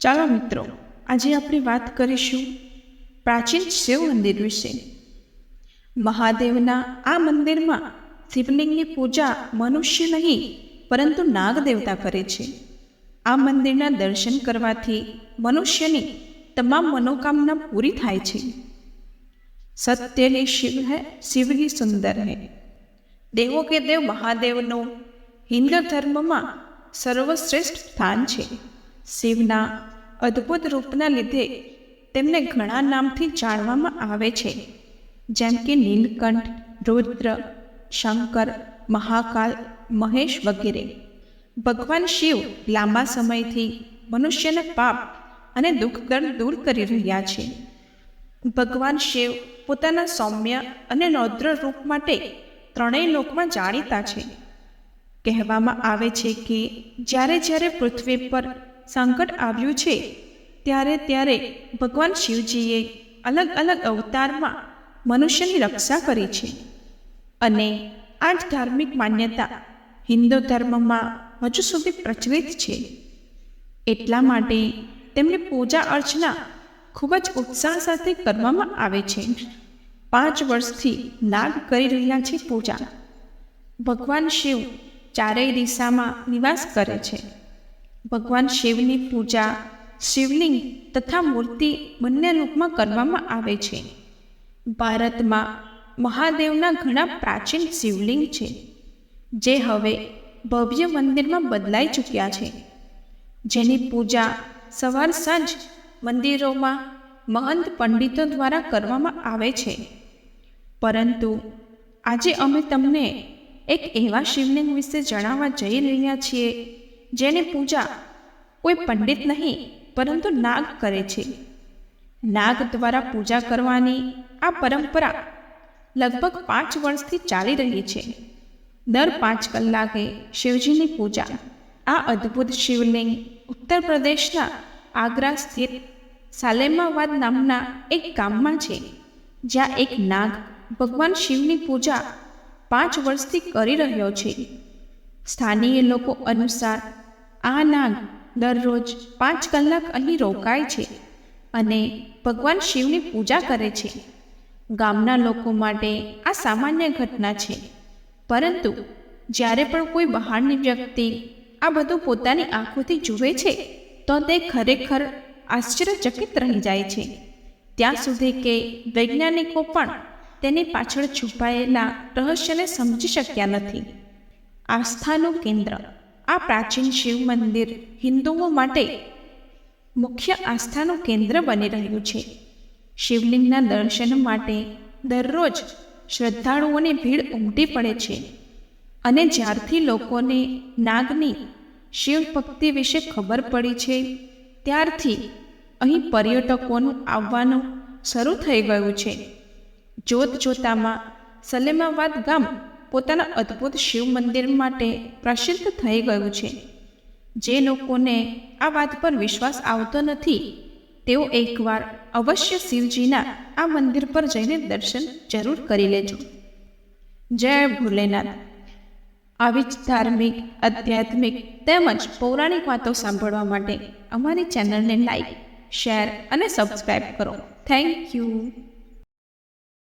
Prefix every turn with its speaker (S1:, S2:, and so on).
S1: ચાલો મિત્રો, આજે આપણે વાત કરીશું પ્રાચીન શિવ મંદિર વિશે. મહાદેવના આ મંદિરમાં શિવલિંગની પૂજા મનુષ્ય નહીં, પરંતુ નાગ દેવતા કરે છે. આ મંદિરના દર્શન કરવાથી મનુષ્યની તમામ મનોકામના પૂરી થાય છે. સત્યની શિવ હૈ, શિવની સુંદર હૈ. દેવો કે દેવ મહાદેવનો હિન્દુ ધર્મમાં સર્વશ્રેષ્ઠ સ્થાન છે. શિવના અદ્ભુત રૂપના લીધે તેમને ઘણા નામથી જાણવામાં આવે છે. જેમ કે નીલકંઠ, રુદ્ર, શંકર, મહાકાલ, મહેશ વગેરે. ભગવાન શિવ લાંબા સમયથી મનુષ્યના પાપ અને દુઃખદર્દ દૂર કરી રહ્યા છે. ભગવાન શિવ પોતાના સૌમ્ય અને નૌદ્ર રૂપ માટે ત્રણેય લોકમાં જાણીતા છે. કહેવામાં આવે છે કે જ્યારે જ્યારે પૃથ્વી પર સંકટ આવ્યું છે. ત્યારે ત્યારે ભગવાન શિવજીએ અલગ અલગ અવતારમાં મનુષ્યની રક્ષા કરી છે. અને આ જ ધાર્મિક માન્યતા હિન્દુ ધર્મમાં હજુ સુધી પ્રચલિત છે. એટલા માટે તેમની પૂજા અર્ચના ખૂબ જ ઉત્સાહ સાથે કરવામાં આવે છે. પાંચ વર્ષથી નાગ કરી રહ્યા છે પૂજા. ભગવાન શિવ ચારેય દિશામાં નિવાસ કરે છે. ભગવાન શિવની પૂજા, શિવલિંગ તથા મૂર્તિ બંને રૂપમાં કરવામાં આવે છે. ભારતમાં મહાદેવના ઘણા પ્રાચીન શિવલિંગ છે, જે હવે ભવ્ય મંદિરમાં બદલાઈ ચૂક્યા છે. જેની પૂજા સવાર સાંજ મંદિરોમાં મહંત પંડિતો દ્વારા કરવામાં આવે છે. પરંતુ આજે અમે તમને એક એવા શિવલિંગ વિશે જણાવવા જઈ રહ્યા છીએ જેની પૂજા કોઈ પંડિત નહીં, પરંતુ નાગ કરે છે. નાગ દ્વારા પૂજા કરવાની આ પરંપરા લગભગ પાંચ વર્ષથી ચાલી રહી છે. દર પાંચ કલાકે શિવજીની પૂજા. આ અદ્ભુત શિવલિંગ ઉત્તર પ્રદેશના આગ્રા સ્થિત સાલેમાવાદ નામના એક ગામમાં છે, જ્યાં એક નાગ ભગવાન શિવની પૂજા પાંચ વર્ષથી કરી રહ્યો છે. સ્થાનીય લોકો અનુસાર આ નાગ દરરોજ પાંચ કલાક અહીં રોકાય છે અને ભગવાન શિવની પૂજા કરે છે. ગામના લોકો માટે આ સામાન્ય ઘટના છે. પરંતુ જ્યારે પણ કોઈ બહારની વ્યક્તિ આ બધું પોતાની આંખોથી જુએ છે, તો તે ખરેખર આશ્ચર્યચકિત રહી જાય છે. ત્યાં સુધી કે વૈજ્ઞાનિકો પણ તેની પાછળ છુપાયેલા રહસ્યને સમજી શક્યા નથી. આસ્થાનું કેન્દ્ર આ પ્રાચીન શિવ મંદિર હિન્દુઓ માટે મુખ્ય આસ્થાનું કેન્દ્ર બની રહ્યું છે. શિવલિંગના દર્શન માટે દરરોજ શ્રદ્ધાળુઓની ભીડ ઉમટી પડે છે અને જ્યારથી લોકોને નાગની શિવ ભક્તિ વિશે ખબર પડી છે, ત્યારથી અહીં પર્યટકોનું આવવાનું શરૂ થઈ ગયું છે. જોત જોતામાં સલેમાવાદ ગામ પોતાના અદ્ભુત શિવ મંદિર માટે પ્રસિદ્ધ થઈ ગયું છે. જે લોકોને આ વાત પર વિશ્વાસ આવતો નથી, તેઓ એકવાર અવશ્ય શિવજીના આ મંદિર પર જઈને દર્શન જરૂર કરી લેજો. જય ભોલેનાથ. આવી જ ધાર્મિક, આધ્યાત્મિક તેમજ પૌરાણિક વાતો સાંભળવા માટે અમારી ચેનલને લાઈક, શેર અને સબસ્ક્રાઈબ કરો. Thank you.